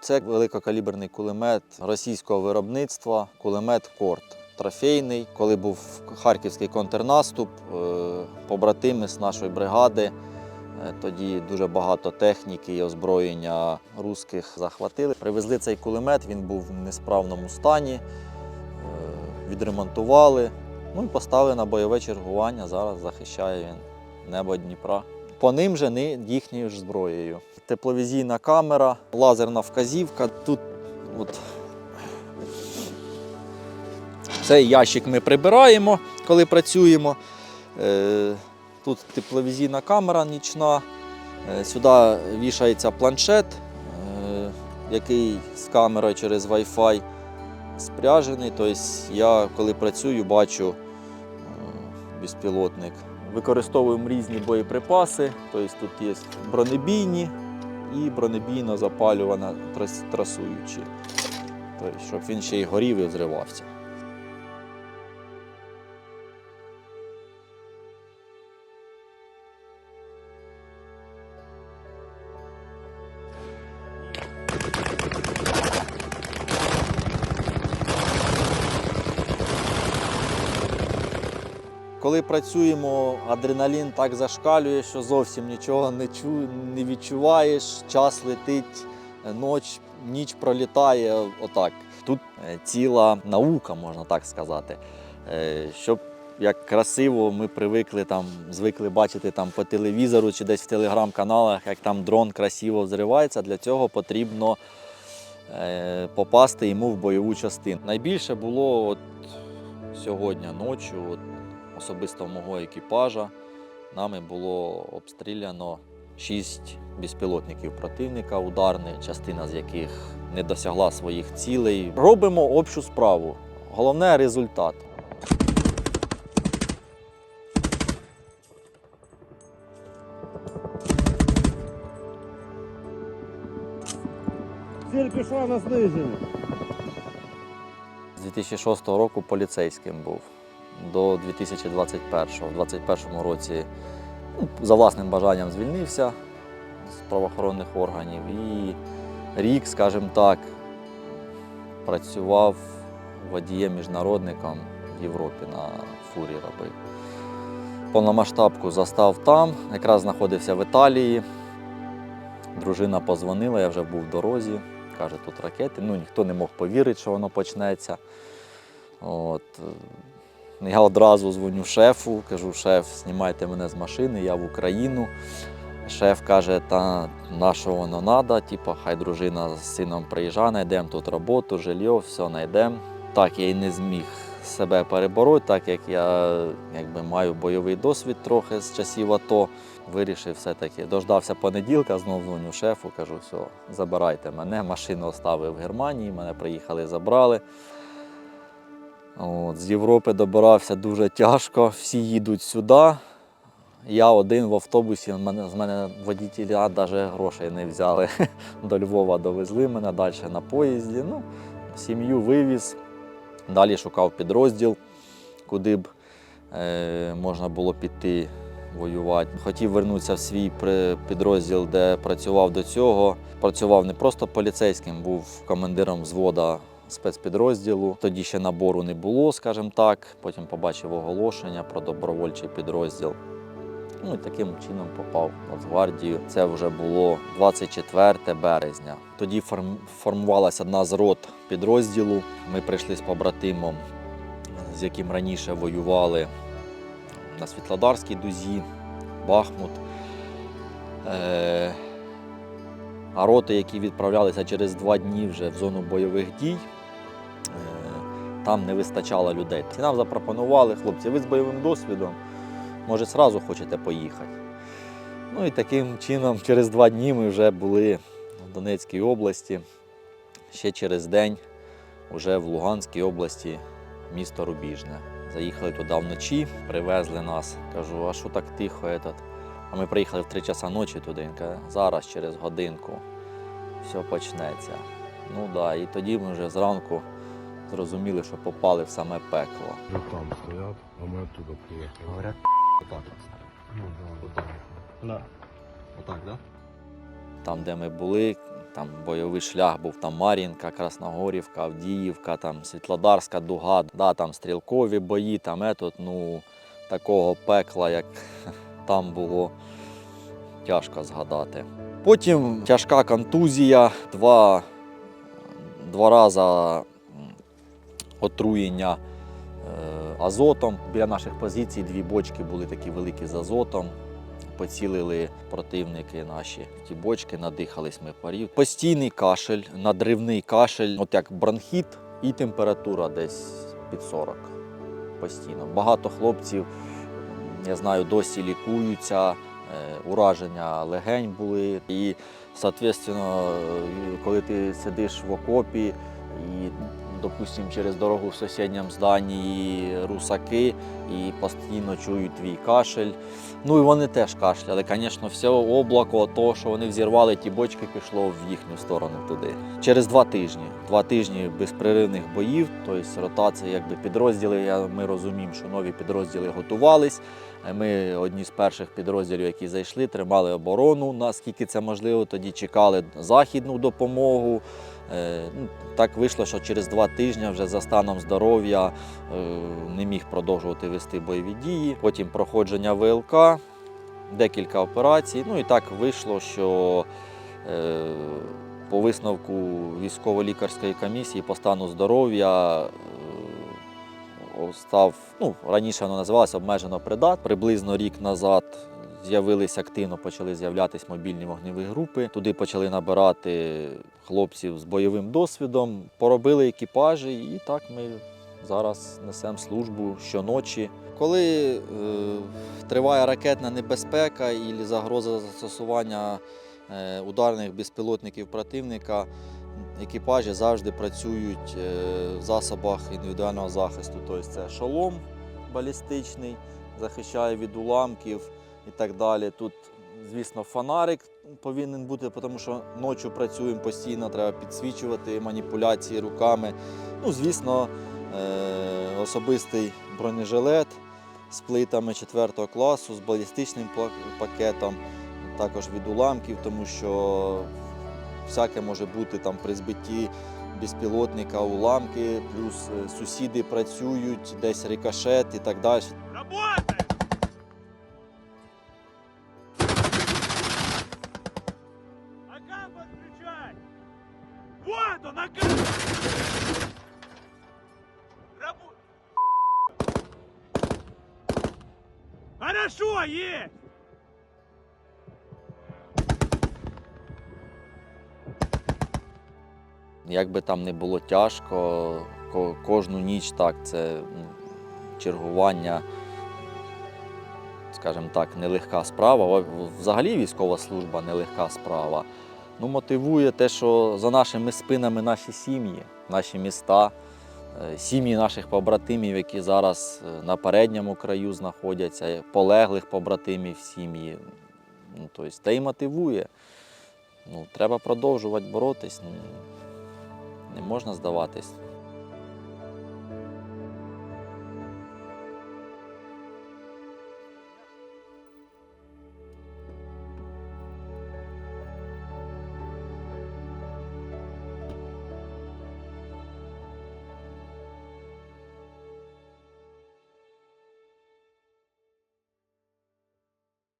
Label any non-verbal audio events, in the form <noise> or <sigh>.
Це великокаліберний кулемет російського виробництва, кулемет Корт. Трофейний, коли був харківський контрнаступ, е, побратими з нашої бригади. е, Тоді дуже багато техніки і озброєння русських захватили. Привезли цей кулемет, він був в несправному стані, е, відремонтували. Ну і поставили на бойове чергування. Зараз захищає він небо Дніпра. По ним же не їхньою ж зброєю. Тепловізійна камера, лазерна вказівка. Тут от цей ящик ми прибираємо, коли працюємо. Е, Тут тепловізійна камера нічна. Е, Сюди вішається планшет, е, який з камерою через Wi-Fi спряжений. Тобто я, коли працюю, бачу безпілотник. Використовуємо різні боєприпаси. Тобто тут є бронебійні і бронебійно запалювана трасуючі. Тобто, щоб він ще й горів і взривався. Коли працюємо, адреналін так зашкалює, що зовсім нічого не, чу, не відчуваєш, час летить, ноч, ніч пролітає. Отак. Тут е, ціла наука, можна так сказати. Е, Щоб як красиво ми привикли там, звикли бачити там по телевізору чи десь в телеграм-каналах, як там дрон красиво взривається, для цього потрібно е, попасти йому в бойову частину. Найбільше було от сьогодні ночі, от, особисто мого екіпажа, нами було обстріляно шість безпілотників противника ударних, частина з яких не досягла своїх цілей. Робимо общу справу. Головне результат. Ціль пішла на зниження. З 2006 року поліцейським був до 2021. У 2021 році ну, за власним бажанням звільнився з правоохоронних органів і рік, скажімо так, працював водієм-міжнародником в Європі на фурі робив. Повномасштабку застав там, якраз знаходився в Італії. Дружина позвонила, я вже був в дорозі. Каже, тут ракети. Ну, ніхто не мог повірити, що воно почнеться. От. Я одразу дзвоню шефу, кажу, шеф, знімайте мене з машини, я в Україну. Шеф каже, та на що воно треба, типу, хай дружина з сином приїжджає, знайдемо тут роботу, жилье, все знайдемо. Так я і не зміг себе перебороти, так як я якби, маю бойовий досвід трохи з часів АТО. Вирішив все-таки. Дождався понеділка, знову дзвоню шефу, кажу, все, забирайте мене. Машину оставив в Германії, мене приїхали, забрали. От, з Європи добирався дуже тяжко, всі їдуть сюди. Я один в автобусі, з мене водітеля навіть грошей не взяли. <laughs> До Львова довезли мене далі на поїзді. Ну, сім'ю вивіз. Далі шукав підрозділ, куди б е, можна було піти воювати. Хотів вернутися в свій підрозділ, де працював до цього. Працював не просто поліцейським, був командиром взвода спецпідрозділу. Тоді ще набору не було, скажімо так. Потім побачив оголошення про добровольчий підрозділ. Ну і таким чином попав в Нацгвардію. Це вже було 24 березня. Тоді форм- формувалася одна з рот підрозділу. Ми прийшли з побратимом, з яким раніше воювали на Світлодарській дузі, Бахмут. Е- а роти, які відправлялися через два дні вже в зону бойових дій, там не вистачало людей. І нам запропонували, хлопці, ви з бойовим досвідом, може, зразу хочете поїхати. Ну і таким чином, через два дні ми вже були в Донецькій області. Ще через день вже в Луганській області місто Рубіжне. Заїхали туди вночі, привезли нас. Кажу, а що так тихо? Этот? А ми приїхали в 3 часа ночі туди. Він каже, зараз через годинку все почнеться. Ну так, да. і тоді ми вже зранку зрозуміли, що попали в саме пекло. Там стоять, а ми оттуда приїхали. Говорят, отак. Ну, да. Отак. Да. Отак, да? Там, де ми були, Там бойовий шлях був там Мар'їнка, Красногорівка, Авдіївка, там Світлодарська дуга, да, там стрілкові бої, там етот, ну такого пекла, як <laughs> там було, тяжко згадати. Потім тяжка контузія, два, два рази отруєння е, азотом. Біля наших позицій дві бочки були такі великі з азотом. Поцілили противники наші ті бочки, надихались ми парів. Постійний кашель, надривний кашель, от як бронхіт і температура десь під 40 постійно. Багато хлопців, я знаю, досі лікуються, е, ураження легень були. І, е, коли ти сидиш в окопі і, допустим, через дорогу в сусідньому зданні русаки і постійно чують твій кашель. Ну і вони теж кашляли. Звісно, все облако того, що вони взірвали ті бочки, пішло в їхню сторону туди. Через два тижні. Два тижні безперервних боїв, тобто ротація, якби підрозділи. Ми розуміємо, що нові підрозділи готувались. Ми одні з перших підрозділів, які зайшли, тримали оборону, наскільки це можливо. Тоді чекали західну допомогу. Е, ну, Так вийшло, що через два тижні вже за станом здоров'я е, не міг продовжувати вести бойові дії. Потім проходження ВЛК, декілька операцій. Ну і так вийшло, що е, по висновку військово-лікарської комісії по стану здоров'я став, ну, раніше воно називалося обмежено придат. Приблизно рік назад з'явились активно, почали з'являтися мобільні вогневі групи. Туди почали набирати хлопців з бойовим досвідом, поробили екіпажі, і так ми зараз несемо службу щоночі. Коли е, триває ракетна небезпека і загроза застосування е, ударних безпілотників противника, екіпажі завжди працюють е, в засобах індивідуального захисту. Тобто це шолом балістичний, захищає від уламків і так далі. Тут, звісно, фонарик повинен бути, тому що ночі працюємо постійно, треба підсвічувати маніпуляції руками. Ну, звісно, е, особистий бронежилет з плитами 4 класу, з балістичним пакетом, також від уламків, тому що всяке може бути там при збитті безпілотника, уламки, плюс е, сусіди працюють, десь рикошет і так далі. Работай! Вот он, агам! Рабо... Хорошо, есть! Як би там не було тяжко, кожну ніч так, це чергування, скажімо так, нелегка справа. Взагалі військова служба нелегка справа. Ну, мотивує те, що за нашими спинами наші сім'ї, наші міста, е, сім'ї наших побратимів, які зараз е, на передньому краю знаходяться, полеглих побратимів сім'ї. Ну, тобто, те й мотивує. Ну, треба продовжувати боротись. Не можна здаватись.